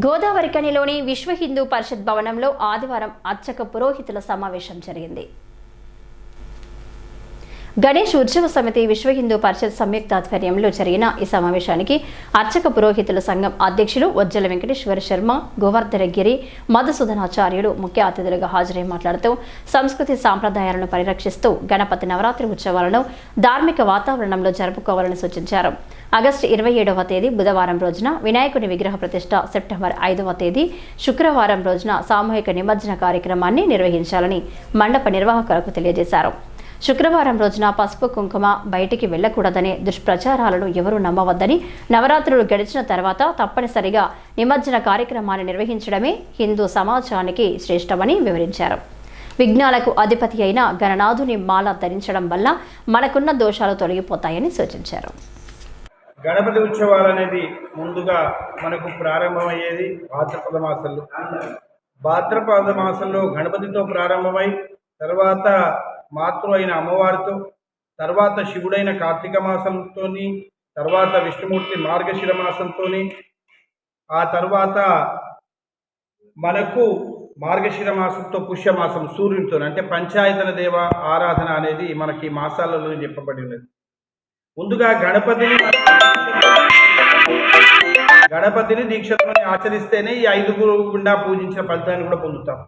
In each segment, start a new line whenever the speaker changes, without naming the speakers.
గోదావరికనిలోని విశ్వ హిందూ పరిషత్ భవనంలో ఆదివారం అర్చక పురోహితుల సమావేశం జరిగింది. గణేష్ ఉత్సవ సమితి విశ్వ హిందూ పరిషత్ సంయుక్త ఆధ్వర్యంలో జరిగిన ఈ సమావేశానికి అర్చక పురోహితుల సంఘం అధ్యక్షులు వజ్జల వెంకటేశ్వర శర్మ గోవర్ధనగిరి మధుసూదనాచార్యులు ముఖ్య అతిథులుగా హాజరై మాట్లాడుతూ సంస్కృతి సాంప్రదాయాలను పరిరక్షిస్తూ గణపతి నవరాత్రి ఉత్సవాలను ధార్మిక వాతావరణంలో జరుపుకోవాలని సూచించారు. ఆగస్టు ఇరవై ఏడవ తేదీ బుధవారం రోజున వినాయకుని విగ్రహ ప్రతిష్ట సెప్టెంబర్ ఐదవ తేదీ శుక్రవారం రోజున సామూహిక నిమజ్జన కార్యక్రమాన్ని నిర్వహించాలని మండప నిర్వాహకులకు తెలియజేశారు. శుక్రవారం రోజున పసుపు కుంకుమ బయటికి వెళ్ళకూడదనే దుష్ప్రచారాలను ఎవరూ నమ్మవద్దని నవరాత్రులు గడిచిన తర్వాత తప్పనిసరిగా నిమజ్జన కార్యక్రమాన్ని నిర్వహించడమే హిందూ సమాజానికి శ్రేష్టమని వివరించారు. విఘ్నాలకు అధిపతి అయిన గణనాథుని మాల ధరించడం వల్ల మనకున్న దోషాలు తొలగిపోతాయని సూచించారు.
గణపతి ఉత్సవాలు అనేది ముందుగా మనకు ప్రారంభమయ్యేది భాద్రపద మాసంలో. భాద్రపద మాసంలో గణపతితో ప్రారంభమై తర్వాత మాతృ అయిన అమ్మవారితో తర్వాత శివుడైన కార్తీక మాసంతో తర్వాత విష్ణుమూర్తి మార్గశిర మాసంతో ఆ తర్వాత మనకు మార్గశిర మాసంతో పుష్యమాసం సూర్యునితో అంటే పంచాయతన దేవ ఆరాధన అనేది మనకి మాసాలలో చెప్పబడి ఉన్నది. ముందుగా గణపతిని గణపతిని దీక్షతోని ఆచరిస్తేనే ఈ ఐదుగురు గుండా పూజించిన ఫలితాన్ని కూడా పొందుతాం.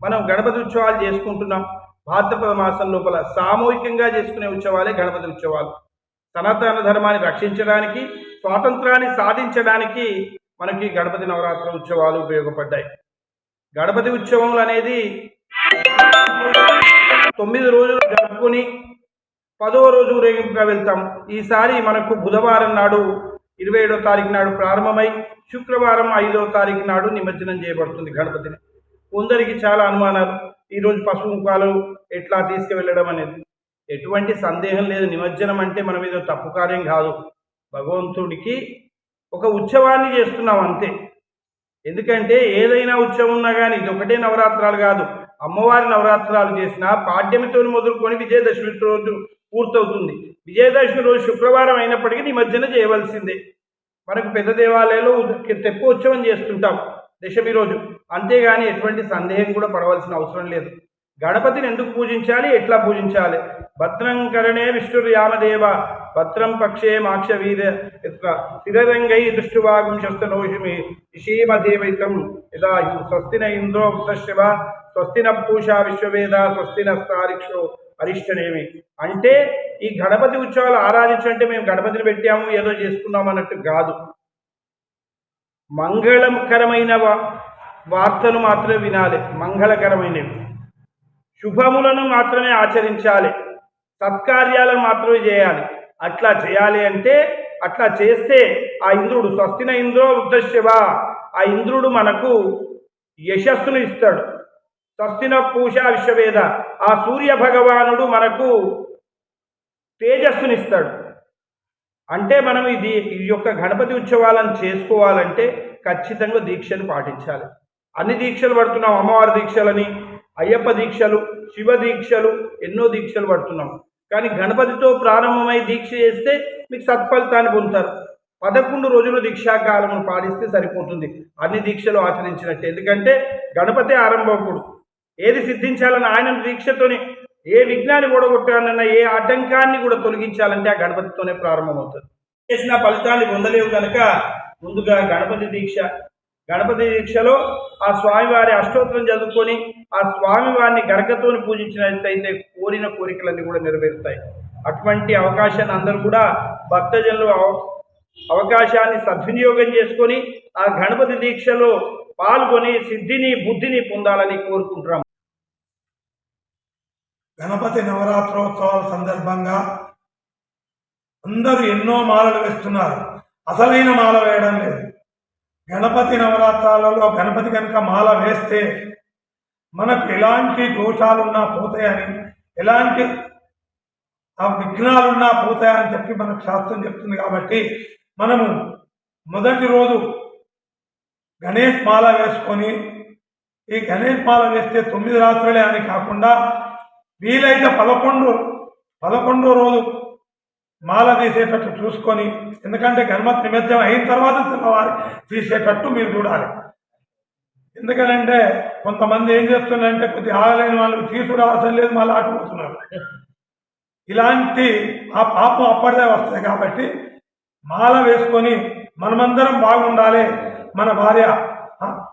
మనం గణపతి ఉత్సవాలు చేసుకుంటున్నాం. భాద్రపద మాసం లోపల సామూహికంగా చేసుకునే ఉత్సవాలే గణపతి ఉత్సవాలు. సనాతన ధర్మాన్ని రక్షించడానికి స్వాతంత్రాన్ని సాధించడానికి మనకి గణపతి నవరాత్ర ఉత్సవాలు ఉపయోగపడ్డాయి. గణపతి ఉత్సవములు అనేది తొమ్మిది రోజులు జరుపుకొని పదవ రోజు రేగింపుగా వెళ్తాం. ఈసారి మనకు బుధవారం నాడు ఇరవై ఏడో తారీఖు నాడు ప్రారంభమై శుక్రవారం ఐదవ తారీఖు నాడు నిమజ్జనం చేయబడుతుంది గణపతిని. కొందరికి చాలా అనుమానాలు. ఈరోజు పసుపు ముఖాలు ఎట్లా తీసుకువెళ్ళడం అనేది? ఎటువంటి సందేహం లేదు. నిమజ్జనం అంటే మన మీద తప్పు కార్యం కాదు. భగవంతుడికి ఒక ఉత్సవాన్ని చేస్తున్నాం అంతే. ఎందుకంటే ఏదైనా ఉత్సవం ఉన్నా కానీ ఇది ఒకటే నవరాత్రాలు కాదు. అమ్మవారి నవరాత్రాలు చేసిన పాడ్యమితో మొదలుకొని విజయదశమి రోజు పూర్తవుతుంది. విజయదశమి రోజు శుక్రవారం అయినప్పటికీ నిమజ్జనం చేయవలసిందే. మనకు పెద్ద దేవాలయాలు తెప్పు ఉత్సవం చేస్తుంటాం. దశమి రోజు. అంతేగాని ఎటువంటి సందేహం కూడా పడవలసిన అవసరం లేదు. గణపతిని ఎందుకు పూజించాలి? ఎట్లా పూజించాలి? భద్రం కరణే విష్ణుర్యామదేవ భద్రం పక్షే మాక్ష వీర స్థిరరంగై దృష్టివాగం శస్త్రనోషిమి ఇషీమదేవైతం యదా స్వస్తిన ఇంద్రో శివ స్వస్తిన పూషా విశ్వవేద స్వస్తిన స్థారిక్షో అరిష్టనేమి. అంటే ఈ గణపతి ఉత్సవాలు ఆరాధించంటే మేము గణపతిని పెట్టాము ఏదో చేసుకున్నాం అన్నట్టు కాదు మంగళకరమైన వార్తలు మాత్రమే వినాలి మంగళకరమైనవి. శుభములను మాత్రమే ఆచరించాలి సత్కార్యాలను మాత్రమే చేయాలి. అట్లా చేయాలి అంటే అట్లా చేస్తే ఆ ఇంద్రుడు స్వస్తిన ఇంద్రో వృద్ధశివ ఆ ఇంద్రుడు మనకు యశస్సును ఇస్తాడు. స్వస్తిన పూష విశ్వవేద. ఆ సూర్య భగవానుడు మనకు తేజస్సునిస్తాడు అంటే మనం ఇది ఈ యొక్క గణపతి ఉత్సవాలను చేసుకోవాలంటే ఖచ్చితంగా దీక్షను పాటించాలి. అన్ని దీక్షలు పడుతున్నాం అమ్మవారి దీక్షలని అయ్యప్ప దీక్షలు శివ దీక్షలు ఎన్నో దీక్షలు పడుతున్నాం. కానీ గణపతితో ప్రారంభమై దీక్ష చేస్తే మీకు సత్ఫలితాన్ని పొందుతారు. పదకొండు రోజులు దీక్షాకాలమును పాటిస్తే సరిపోతుంది. అన్ని దీక్షలు ఆచరించినట్టు. ఎందుకంటే గణపతి ఆరంభకుడు. ఏది సిద్ధించాలని ఆయన దీక్షతోని ఏ విఘ్నాన్ని కూడగొట్టాలన్నా ఏ ఆటంకాన్ని కూడా తొలగించాలంటే ఆ గణపతితోనే ప్రారంభమవుతుంది. చేసిన ఫలితాన్ని పొందలేవు కనుక ముందుగా గణపతి దీక్ష గణపతి దీక్షలో ఆ స్వామివారి అష్టోత్తరం చదువుకొని ఆ స్వామివారిని గర్గతోని పూజించినట్లయితే కోరిన కోరికలన్నీ కూడా నెరవేరుతాయి. అటువంటి అవకాశాన్ని అందరూ కూడా భక్తజనులు అవ- అవకాశాన్ని సద్వినియోగం చేసుకొని ఆ గణపతి దీక్షలో పాల్గొని సిద్ధిని బుద్ధిని పొందాలని కోరుకుంటున్నాం.
గణపతి నవరాత్రోత్సవాల సందర్భంగా అందరూ ఎన్నో మాలలు వేస్తున్నారు. అసలైన మాల వేయడం లేదు. గణపతి నవరాత్రాలలో గణపతి కనుక మాల వేస్తే మనకు ఎలాంటి దోషాలున్నా పోతాయని ఎలాంటి ఆ విఘ్నాలున్నా పోతాయని చెప్పి మనకు శాస్త్రం చెప్తుంది కాబట్టి మనము మొదటి రోజు గణేష్ మాల వేసుకొని ఈ గణేష్ మాల వేస్తే తొమ్మిది రాత్రులే అని కాకుండా వీలైతే పదకొండు పదకొండో రోజు మాల తీసేటట్టు చూసుకొని ఎందుకంటే గణపతి నిమజ్జనం అయిన తర్వాత తెల్లవారి తీసేటట్టు మీరు చూడాలి. ఎందుకనంటే కొంతమంది ఏం చేస్తున్నారంటే కొద్ది ఆగలేని వాళ్ళు తీసుడు అవసరం లేదు మళ్ళీ ఆటిపోతున్నారు ఇలాంటి ఆ పాపం అప్పటిదే వస్తుంది కాబట్టి మాల వేసుకొని మనమందరం బాగుండాలి మన భార్య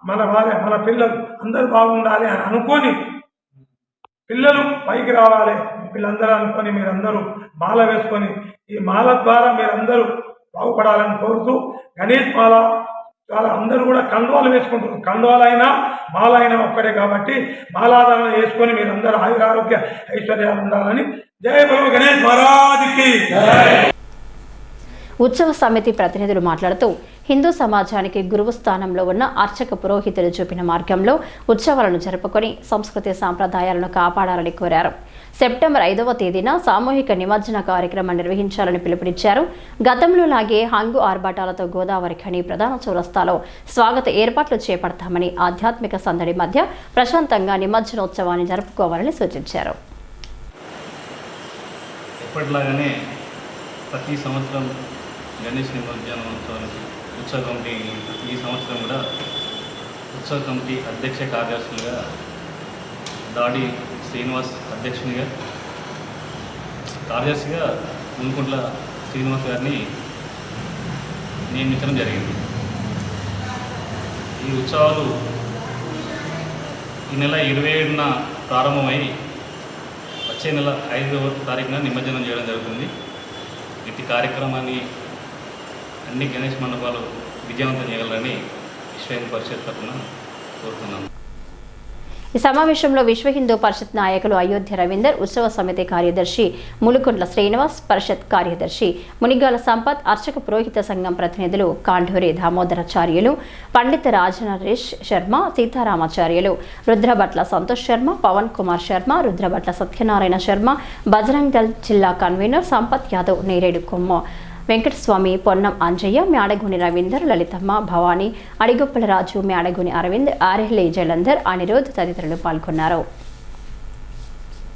మన భార్య మన పిల్లలు అందరూ బాగుండాలి అని అనుకొని పిల్లలు పైకి రావాలి. వీళ్ళందరూ అనుకొని మీరందరూ మాల వేసుకొని ఈ మాల ద్వారా మీరందరూ బాగుపడాలని కోరుతూ గణేష్ మాల చాలా అందరూ కూడా కండువాలు వేసుకుంటారు కండువాలైనా అయినా మాల అయినా ఒక్కడే కాబట్టి మాలాధారణ వేసుకొని మీరందరూ ఆయురారోగ్య ఐశ్వర్యాలు ఉండాలని జయ బాబు గణేష్ మహారాజుకి
ఉత్సవ సమితి ప్రతినిధులు మాట్లాడుతూ హిందూ సమాజానికి గురువు స్థానంలో ఉన్న అర్చక పురోహితులు చూపిన మార్గంలో ఉత్సవాలను జరుపుకొని సంస్కృతి సాంప్రదాయాలను కాపాడాలని కోరారు. సెప్టెంబర్ ఐదవ తేదీన సామూహిక నిమజ్జన కార్యక్రమం నిర్వహించాలని పిలుపునిచ్చారు. గతంలో లాగే హంగు ఆర్భాటాలతో గోదావరి ఖని ప్రధాన చౌరస్తాలో స్వాగత ఏర్పాట్లు చేపడతామని ఆధ్యాత్మిక సందడి మధ్య ప్రశాంతంగా నిమజ్జనోత్సవాన్ని జరుపుకోవాలని సూచించారు.
ప్రతి సంవత్సరం గణేష్ నిమజ్జనోత్సవానికి ఉత్సవ కమిటీ ఈ సంవత్సరం కూడా ఉత్సవ కమిటీ అధ్యక్ష కార్యదర్శులుగా దాడి శ్రీనివాస్ అధ్యక్షునిగా కార్యదర్శిగా ఉంకుంట్ల శ్రీనివాస్ గారిని నియమించడం జరిగింది. ఈ ఉత్సవాలు ఈ నెల ఇరవై ఏడున ప్రారంభమై వచ్చే నెల ఐదవ తారీఖున నిమజ్జనం చేయడం జరుగుతుంది. ఇటు కార్యక్రమాన్ని అన్ని గణేష్ మండపాలు విజయవంతం చేయాలని విశ్వ హిందూ పరిషత్ తరఫున కోరుతున్నాను
ఈ సమావేశంలో విశ్వ హిందూ పరిషత్ నాయకులు అయోధ్య రవీందర్ ఉత్సవ సమితి కార్యదర్శి ములుకుంట్ల శ్రీనివాస్ పరిషత్ కార్యదర్శి మునిగాల సంపత్ అర్చక పురోహిత సంఘం ప్రతినిధులు కాంఢూరి దామోదరాచార్యులు పండిత రాజనరేష్ శర్మ సీతారామాచార్యులు రుద్రభట్ల సంతోష్ శర్మ పవన్ కుమార్ శర్మ రుద్రభట్ల సత్యనారాయణ శర్మ బజరంగ్ దళ్ జిల్లా కన్వీనర్ సంపత్ యాదవ్ నేరేడు కొమ్మ వెంకటస్వామి పొన్నం అంజయ్య మ్యాడగుని రవీందర్ లలితమ్మ భవానీ అడిగొప్పల రాజు మ్యాడగుని అరవింద్ ఆర్హ్లే జలంధర్ అనిరోధ్ తదితరులు పాల్గొన్నారు.